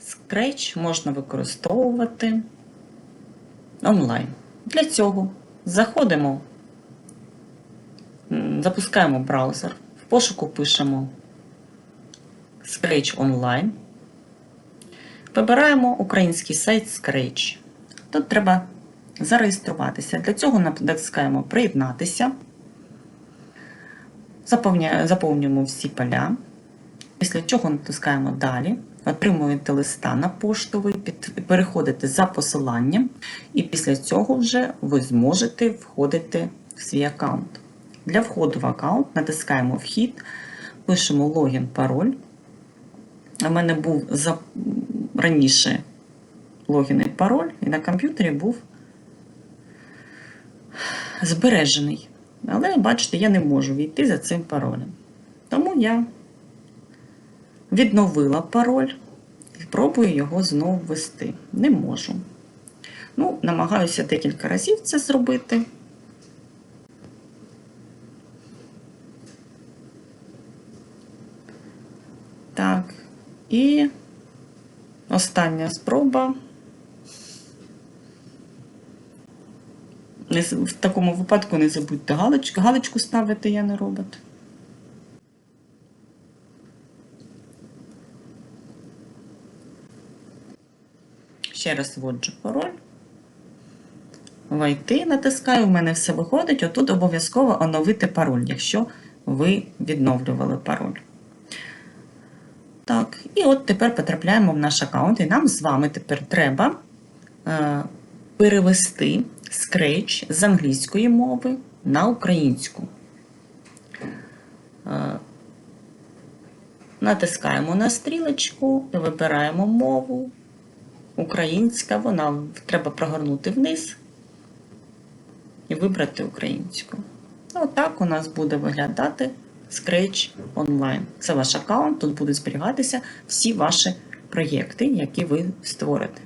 Scratch можна використовувати онлайн. Для цього заходимо, запускаємо браузер, в пошуку пишемо Scratch Online. Вибираємо український сайт Scratch. Тут треба зареєструватися. Для цього натискаємо Приєднатися. Заповнюємо всі поля. Після чого натискаємо Далі. Отримуєте листа на пошту, ви під- переходите за посиланням, і після цього вже ви зможете входити в свій аккаунт. Для входу в аккаунт натискаємо Вхід, пишемо логін, пароль. У мене був за... раніше логін і пароль, і на комп'ютері був збережений. Але, бачите, я не можу війти за цим паролем. Тому я відновила пароль і пробую його знову ввести. Не можу. Ну, намагаюся декілька разів це зробити. Так. І остання спроба. В такому випадку не забудьте галочку. Галочку ставити я не робот. Ще раз вводжу пароль. Войти, натискаю, в мене все виходить. Отут обов'язково оновити пароль, якщо ви відновлювали пароль. Так, і от тепер потрапляємо в наш аккаунт, і нам з вами тепер треба е, перевести Scratch з англійської мови на українську. Е, натискаємо на стрілочку, вибираємо мову. Українська, вона треба прогорнути вниз і вибрати українську. Отак у нас буде виглядати Scratch Online. Це ваш аккаунт, тут будуть зберігатися всі ваші проєкти, які ви створите.